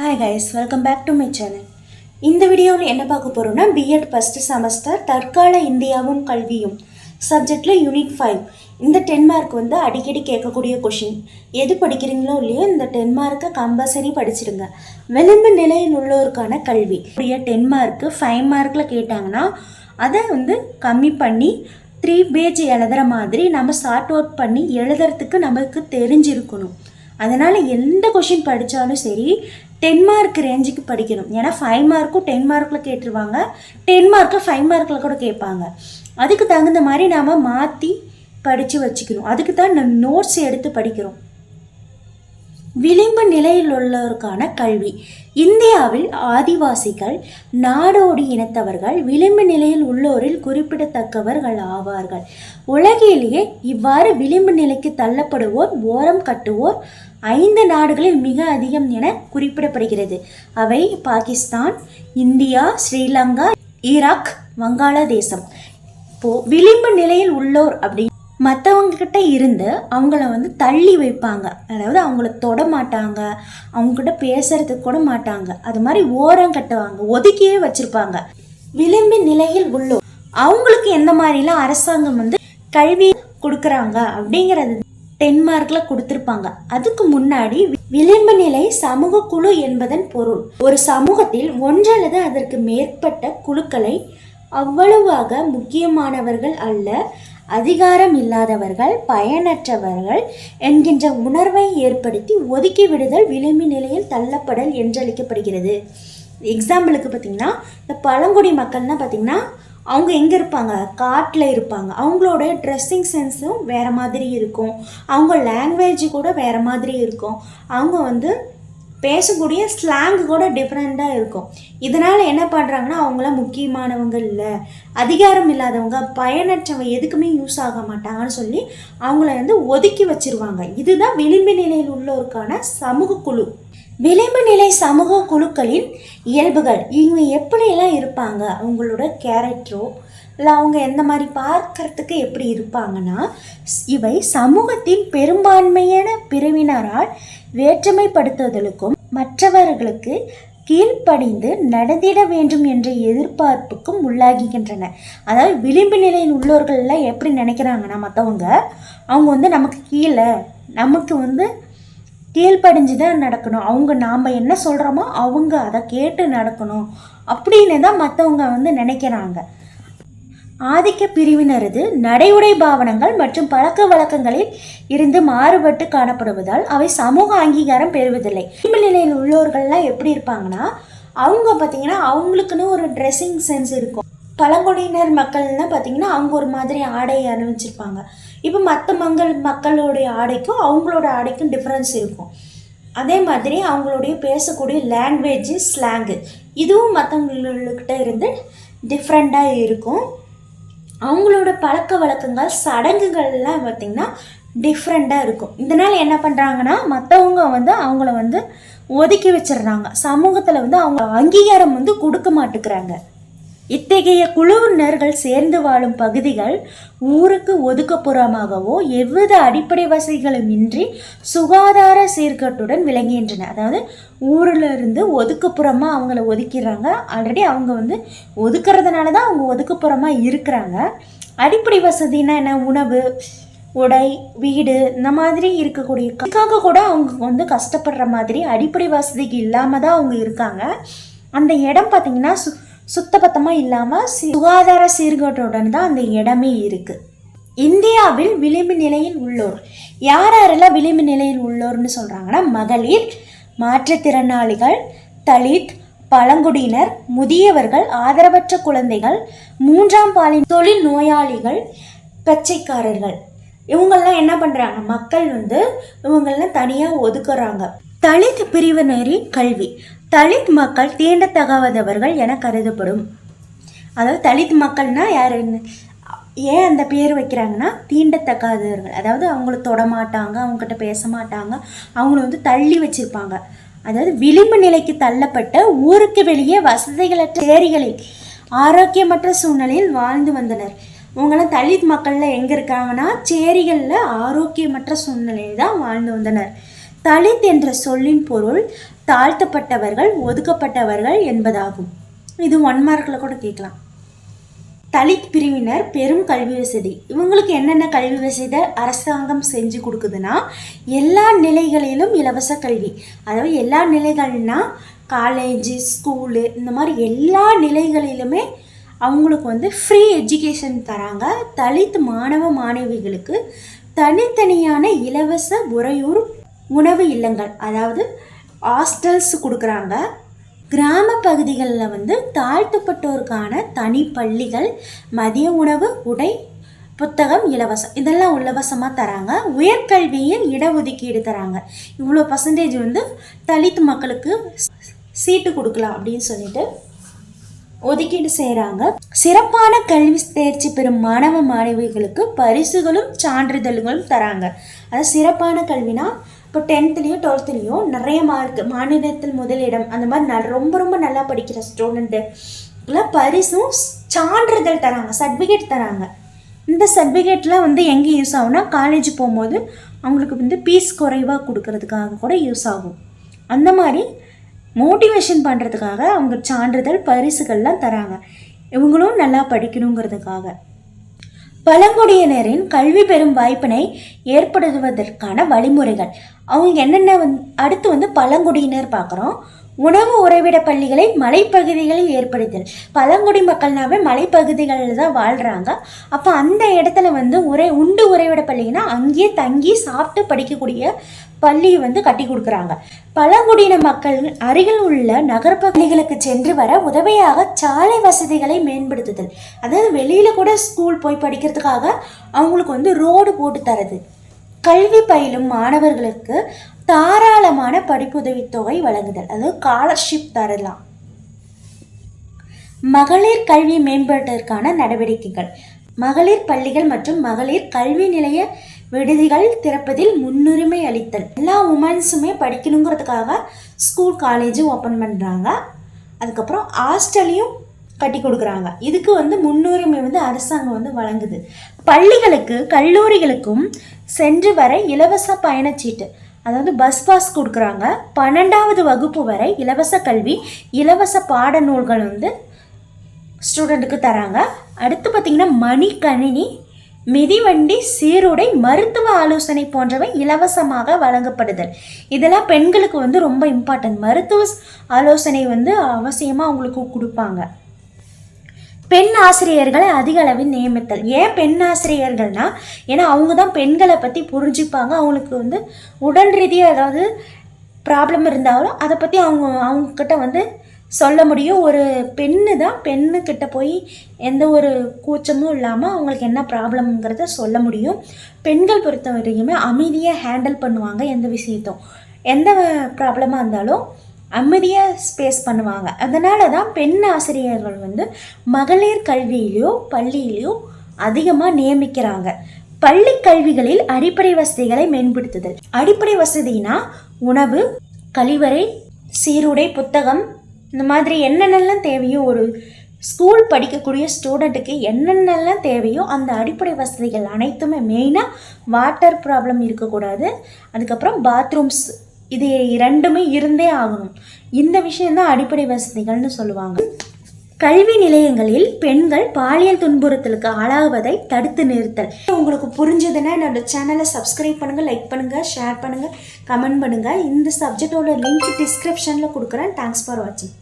Hi guys welcome back to my channel இந்த வீடியோவில் என்ன பார்க்க போகிறோம்னா பிஎட் ஃபஸ்ட்டு செமஸ்டர் தற்கால இந்தியாவும் கல்வியும். சப்ஜெக்டில் யூனிட் ஃபைவ் இந்த டென் மார்க் வந்து அடிக்கடி கேட்கக்கூடிய கொஷின் எது படிக்கிறீங்களோ இல்லையோ இந்த டென் மார்க்கை கம்பல்சரி படிச்சிடுங்க. விளிம்பு நிலையில் உள்ளோருக்கான கல்வி. இப்படியே டென் மார்க்கு ஃபைவ் மார்க்கில் கேட்டாங்கன்னா அதை வந்து கம்மி பண்ணி த்ரீ பேஜ் எழுதுகிற மாதிரி நம்ம சார்ட் அவுட் பண்ணி எழுதுறதுக்கு நமக்கு தெரிஞ்சிருக்கணும். அதனால் எந்த கொஷின் படித்தாலும் சரி டென் மார்க் ரேஞ்சுக்கு படிக்கணும். ஏன்னா ஃபைவ் மார்க்கும் டென் மார்க்கில் கேட்டுருவாங்க. டென் மார்க்கில் ஃபைவ் மார்க்கில் கூட கேட்பாங்க. அதுக்கு தகுந்த மாதிரி நாம் மாற்றி படித்து வச்சுக்கணும். அதுக்கு தான் நம்ம நோட்ஸ் எடுத்து படிக்கிறோம். விளிம்பு நிலையில் உள்ளோருக்கான கல்வி. இந்தியாவில் ஆதிவாசிகள் நாடோடி இனத்தவர்கள் விளிம்பு நிலையில் உள்ளோரில் குறிப்பிடத்தக்கவர்கள் ஆவார்கள். உலகிலேயே இவ்வாறு விளிம்பு நிலைக்கு தள்ளப்படுவோர் ஓரம் கட்டுவோர் ஐந்து நாடுகளில் மிக அதிகம் என குறிப்பிடப்படுகிறது. அவை பாகிஸ்தான் இந்தியா ஸ்ரீலங்கா ஈராக் வங்காளதேசம். இப்போ விளிம்பு நிலையில் உள்ளோர் அப்படி மற்றவங்கக்கிட்ட இருந்து அவங்கள வந்து தள்ளி வைப்பாங்க. அதாவது அவங்கள தொட மாட்டாங்க. அவங்கக்கிட்ட பேசுறதுக்கு கூட மாட்டாங்க. அது மாதிரி ஓரம் கட்டுவாங்க. ஒதுக்கியே வச்சுருப்பாங்க. விளிம்பு நிலையில் உள்ளோர். அவங்களுக்கு எந்த மாதிரிலாம் அரசாங்கம் வந்து கல்வி கொடுக்குறாங்க அப்படிங்கிறது டென்மார்க்கில் கொடுத்துருப்பாங்க. அதுக்கு முன்னாடி விளிம்பு நிலை சமூக குழு என்பதன் பொருள். ஒரு சமூகத்தில் ஒன்றல்லது அதற்கு மேற்பட்ட குழுக்களை அவ்வளவாக முக்கியமானவர்கள் அல்ல. அதிகாரம் இல்லாதவர்கள் பயனற்றவர்கள் என்கின்ற உணர்வை ஏற்படுத்தி ஒதுக்கி விடுதல் விளிம்பு நிலையில் தள்ளப்படல் என்றழைக்கப்படுகிறது. எக்ஸாம்பிளுக்கு பார்த்தீங்கன்னா இந்த பழங்குடி மக்கள்னால் பார்த்திங்கன்னா அவங்க எங்கே இருப்பாங்க? காட்டில் இருப்பாங்க. அவங்களோட ட்ரெஸ்ஸிங் சென்ஸும் வேறு மாதிரி இருக்கும். அவங்க லாங்குவேஜ் கூட வேறு மாதிரி இருக்கும். அவங்க வந்து பேசக்கூடிய ஸ்லாங் கூட டிஃப்ரெண்ட்டாக இருக்கும். இதனால் என்ன பண்ணுறாங்கன்னா அவங்களாம் முக்கியமானவங்க இல்லை. அதிகாரம் இல்லாதவங்க பயனற்றவங்க எதுக்குமே யூஸ் ஆக மாட்டாங்கன்னு சொல்லி அவங்கள வந்து ஒதுக்கி வச்சிருவாங்க. இதுதான் விளிம்பு நிலையில் உள்ளோருக்கான சமூக குழு. விளிம்பு நிலை சமூக குழுக்களின் இயல்புகள். இவங்க எப்படியெல்லாம் இருப்பாங்க? அவங்களோட கேரக்டரோ இல்லை அவங்க எந்த மாதிரி பார்க்கறதுக்கு எப்படி இருப்பாங்கன்னா இவை சமூகத்தின் பெரும்பான்மையான பிரிவினரால் வேற்றுமைப்படுத்துதலுக்கும் மற்றவர்களுக்கு கீழ்ப்படிந்து நடந்திட வேண்டும் என்ற எதிர்பார்ப்புக்கும் உள்ளாகிக்கின்றன அதாவது விளிம்பு நிலையில் உள்ளவர்கள்லாம் எப்படி நினைக்கிறாங்கன்னா மற்றவங்க அவங்க வந்து நமக்கு கீழே நமக்கு வந்து கீழ்ப்படிஞ்சு தான் நடக்கணும். அவங்க நாம் என்ன சொல்கிறோமோ அவங்க அதை கேட்டு நடக்கணும் அப்படின்னு தான் மற்றவங்க வந்து நினைக்கிறாங்க. ஆதிக்க பிரிவினரது உடை பாவனங்கள் மற்றும் பழக்க வழக்கங்களில் இருந்து மாறுபட்டு காணப்படுவதால் அவை சமூக அங்கீகாரம் பெறுவதில்லை. விளிம்பு நிலையில் உள்ளவர்கள்லாம் எப்படி இருப்பாங்கன்னா அவங்க பார்த்தீங்கன்னா அவங்களுக்குன்னு ஒரு ட்ரெஸ்ஸிங் சென்ஸ் இருக்கும். பழங்குடியினர் மக்கள்னால் பார்த்தீங்கன்னா அவங்க ஒரு மாதிரி ஆடை அணிவிச்சிருப்பாங்க. இப்போ மற்ற மங்கள் மக்களுடைய ஆடைக்கும் அவங்களோட ஆடைக்கும் டிஃப்ரென்ஸ் இருக்கும். அதே மாதிரி அவங்களுடைய பேசக்கூடிய லாங்குவேஜ் ஸ்லாங்கு இதுவும் மற்றவங்கக்கிட்ட இருந்து டிஃப்ரெண்ட்டாக இருக்கும். அவங்களோட பழக்க வழக்கங்கள் சடங்குகள்லாம் பார்த்திங்கன்னா டிஃப்ரெண்ட்டாக இருக்கும். இதனால் என்ன பண்ணுறாங்கன்னா மற்றவங்க வந்து அவங்கள வந்து ஒதுக்கி வச்சிடுறாங்க. சமூகத்தில் வந்து அவங்க அங்கீகாரம் வந்து கொடுக்க மாட்டேங்கிறாங்க. இத்தகைய குழுவினர்கள் சேர்ந்து வாழும் பகுதிகள் ஊருக்கு ஒதுக்கப்புறமாகவோ எவ்வித அடிப்படை வசதிகளும் இன்றி சுகாதார சீர்கட்டுடன் விளங்குகின்றன. அதாவது ஊரில் இருந்து ஒதுக்குப்புறமாக அவங்கள ஒதுக்கிடுறாங்க. ஆல்ரெடி அவங்க வந்து ஒதுக்கிறதுனால தான் அவங்க ஒதுக்கப்புறமாக இருக்கிறாங்க. அடிப்படை வசதினா என்ன? உணவு உடை வீடு இந்த மாதிரி இருக்கக்கூடிய இதுக்காக கூட அவங்க வந்து கஷ்டப்படுற மாதிரி அடிப்படை வசதிக்கு இல்லாமல் தான் அவங்க இருக்காங்க. அந்த இடம் பார்த்திங்கன்னா சு சுத்தபத்தமாக இல்லாமல் சுகாதார சீர்கேட்டுடன் தான் அந்த இடமே இருக்குது இந்தியாவில் விளிம்பு நிலையில் உள்ளோர். யார் யாரெல்லாம் விளிம்பு நிலையில் உள்ளோர்னு சொல்கிறாங்கன்னா மகளிர் மாற்றுத்திறனாளிகள் தலித் பழங்குடியினர் முதியவர்கள் ஆதரவற்ற குழந்தைகள் மூன்றாம் பாலின் தொழில் நோயாளிகள் கச்சைக்காரர்கள் இவங்கெல்லாம் என்ன பண்ணுறாங்க மக்கள் வந்து இவங்கெல்லாம் தனியாக ஒதுக்குறாங்க. தலித் பிரிவினரின் கல்வி. தலித் மக்கள் தீண்டத்தகாதவர்கள் என கருதப்படும். அதாவது தலித் மக்கள்னா யாருன்னு? ஏன் அந்த பேர் வைக்கிறாங்கன்னா தீண்டத்தகாதவர்கள் அதாவது அவங்கள தொட மாட்டாங்க அவங்ககிட்ட பேச மாட்டாங்க அவங்கள வந்து தள்ளி வச்சுருப்பாங்க. அதாவது விளிம்பு நிலைக்கு தள்ளப்பட்ட ஊருக்கு வெளியே வசதிகளற்ற ஏரிகளில் ஆரோக்கியமற்ற சூழ்நிலையில் வாழ்ந்து வந்தனர். இவங்கெல்லாம் தலித் மக்களில் எங்கே இருக்காங்கன்னா சேரிகளில் ஆரோக்கியமற்ற சூழ்நிலையில் தான் வாழ்ந்து வந்தனர். தலித் என்ற சொல்லின் பொருள் தாழ்த்தப்பட்டவர்கள் ஒதுக்கப்பட்டவர்கள் என்பதாகும். இது ஒன் மார்க்கில் கூட கேட்கலாம். தலித் பிரிவினர் பெரும் கல்வி வசதி. இவங்களுக்கு என்னென்ன கல்வி வசதி அரசாங்கம் செஞ்சு கொடுக்குதுன்னா எல்லா நிலைகளிலும் இலவச கல்வி. அதாவது எல்லா நிலைகள்னா காலேஜு ஸ்கூலு இந்த மாதிரி எல்லா நிலைகளிலுமே அவங்களுக்கு வந்து ஃப்ரீ எஜுகேஷன் தராங்க. தலித் மாணவ மாணவிகளுக்கு தனித்தனியான இலவச உறையூர் உணவு இல்லங்கள் அதாவது ஹாஸ்டல்ஸ் கொடுக்குறாங்க. கிராம பகுதிகளில் வந்து தாழ்த்தப்பட்டோருக்கான தனி பள்ளிகள் மதிய உணவு உடை புத்தகம் இலவசம். இதெல்லாம் இலவசமாக தராங்க. உயர்கல்வியில் இடஒதுக்கீடு தராங்க. இவ்வளோ பர்சன்டேஜ் வந்து தலித் மக்களுக்கு சீட்டு கொடுக்கலாம் அப்படின்னு சொல்லிட்டு ஒதுக்கீடு செய்கிறாங்க சிறப்பான கல்வி தேர்ச்சி பெறும் மாணவ மாணவிகளுக்கு பரிசுகளும் சான்றிதழ்களும் தராங்க. அதாவது சிறப்பான கல்வினா இப்போ டென்த்துலேயும் டுவெல்த்துலேயும் நிறைய மார்க் மாநிலத்தில் முதலிடம் அந்த மாதிரி ந ரொம்ப ரொம்ப நல்லா படிக்கிற ஸ்டூடெண்ட்டுலாம் பரிசும் சான்றிதழ் தராங்க சர்டிஃபிகேட் தராங்க. இந்த சர்டிஃபிகேட்லாம் வந்து எங்கே யூஸ் ஆகும்னா காலேஜ் போகும்போது அவங்களுக்கு வந்து பீஸ் குறைவாக கொடுக்கறதுக்காக கூட யூஸ் ஆகும். அந்த மாதிரி மோட்டிவேஷன் பண்ணுறதுக்காக அவங்க சான்றிதழ் பரிசுகள்லாம் தராங்க. இவங்களும் நல்லா படிக்கணுங்கிறதுக்காக. பழங்குடியினரின் கல்வி பெறும் வாய்ப்பினை ஏற்படுத்துவதற்கான வழிமுறைகள். அவங்க என்னென்ன வந் அடுத்து வந்து பழங்குடியினர் பார்க்குறோம். உணவு உறைவிட பள்ளிகளை மலைப்பகுதிகளில் ஏற்படுத்தல் பழங்குடி மக்கள்னாவே மலைப்பகுதிகளில் தான் வாழ்கிறாங்க அப்போ அந்த இடத்துல வந்து உரை உண்டு உறைவிட பள்ளினா அங்கேயே தங்கி சாப்பிட்டு படிக்கக்கூடிய பள்ளியை வந்து கட்டி கொடுக்குறாங்க. பழங்குடியின மக்கள் அருகில் உள்ள நகர்ப்பள்ளிகளுக்கு சென்று வர உதவியாக சாலை வசதிகளை மேம்படுத்துதல். அதாவது வெளியில் கூட ஸ்கூல் போய் படிக்கிறதுக்காக அவங்களுக்கு வந்து ரோடு போட்டு தரது. கல்வி பயிலும் மாணவர்களுக்கு தாராளமான படிப்புதவித்தொகை வழங்குதல். அதாவது ஸ்காலர்ஷிப் தரலாம். மகளிர் கல்வி மேம்பாட்டிற்கான நடவடிக்கைகள். மகளிர் பள்ளிகள் மற்றும் மகளிர் கல்வி நிலைய விடுதிகள் திறப்பதில் முன்னுரிமை அளித்தல். எல்லா உமன்ஸுமே படிக்கணுங்கிறதுக்காக ஸ்கூல் காலேஜும் ஓப்பன் பண்ணுறாங்க அதுக்கப்புறம் ஹாஸ்டலையும் கட்டி கொடுக்குறாங்க. இதுக்கு வந்து முன்னுரிமை வந்து அரசாங்கம் வந்து வழங்குது. பள்ளிகளுக்கு கல்லூரிகளுக்கும் சென்று வர இலவச பயணச்சீட்டு அதாவது பஸ் பாஸ் கொடுக்குறாங்க. பன்னெண்டாவது வகுப்பு வரை இலவச கல்வி இலவச பாடநூல்கள் வந்து ஸ்டூடெண்ட்டுக்கு தராங்க. அடுத்து பார்த்திங்கன்னா மணிக்கணினி மிதிவண்டி சீருடை மருத்துவ ஆலோசனை போன்றவை இலவசமாக வழங்கப்படுதல். இதெல்லாம் பெண்களுக்கு வந்து ரொம்ப இம்பார்ட்டன்ட் மருத்துவ ஆலோசனை வந்து அவசியமாக அவங்களுக்கு கொடுப்பாங்க. பெண் ஆசிரியர்களை அதிக அளவில் நியமித்தல். ஏன் பெண் ஆசிரியர்கள்னால் ஏன்னா அவங்க தான் பெண்களை பற்றி புரிஞ்சுப்பாங்க. அவங்களுக்கு வந்து உடல் ரீதியாக ஏதாவது ப்ராப்ளம் இருந்தாலும் அதை பற்றி அவங்க அவங்கக்கிட்ட வந்து சொல்ல முடியும். ஒரு பெண்ணு தான் பெண்ணுக்கிட்ட போய் எந்த ஒரு கூச்சமும் இல்லாமல் அவங்களுக்கு என்ன ப்ராப்ளம்ங்கிறத சொல்ல முடியும். பெண்கள் பொறுத்த வரைக்குமே அமைதியாக ஹேண்டில் பண்ணுவாங்க எந்த விஷயத்தும். எந்த ப்ராப்ளமாக இருந்தாலும் அமைதியாக ஸ்பேஸ் பண்ணுவாங்க. அதனால தான் பெண் ஆசிரியர்கள் வந்து மகளிர் கல்வியிலையோ பள்ளியிலையோ அதிகமாக நியமிக்கிறாங்க. பள்ளி கல்விகளில் அடிப்படை வசதிகளை மேம்படுத்துதல். அடிப்படை வசதினா உணவு கழிவறை சீருடை புத்தகம் இந்த மாதிரி என்னென்னலாம் தேவையோ ஒரு ஸ்கூல் படிக்கக்கூடிய ஸ்டூடெண்ட்டுக்கு என்னென்னலாம் தேவையோ அந்த அடிப்படை வசதிகள் அனைத்துமே மெயினாக வாட்டர் ப்ராப்ளம் இருக்கக்கூடாது. அதுக்கப்புறம் பாத்ரூம்ஸ் இது இரண்டுமே இருந்தே ஆகணும். இந்த விஷயந்தான் அடிப்படை வசதிகள்னு சொல்லுவாங்க. கல்வி நிலையங்களில் பெண்கள் பாலியல் துன்புறுத்தலுக்கு ஆளாவதை தடுத்து நிறுத்தல். உங்களுக்கு புரிஞ்சதுன்னா என்னோட சேனலை சப்ஸ்கிரைப் பண்ணுங்கள் லைக் பண்ணுங்கள் ஷேர் பண்ணுங்கள் கமெண்ட் பண்ணுங்கள் இந்த சப்ஜெக்டோட லிங்க் டிஸ்கிரிப்ஷனில் கொடுக்குறேன். தேங்க்ஸ் ஃபார் வாட்சிங்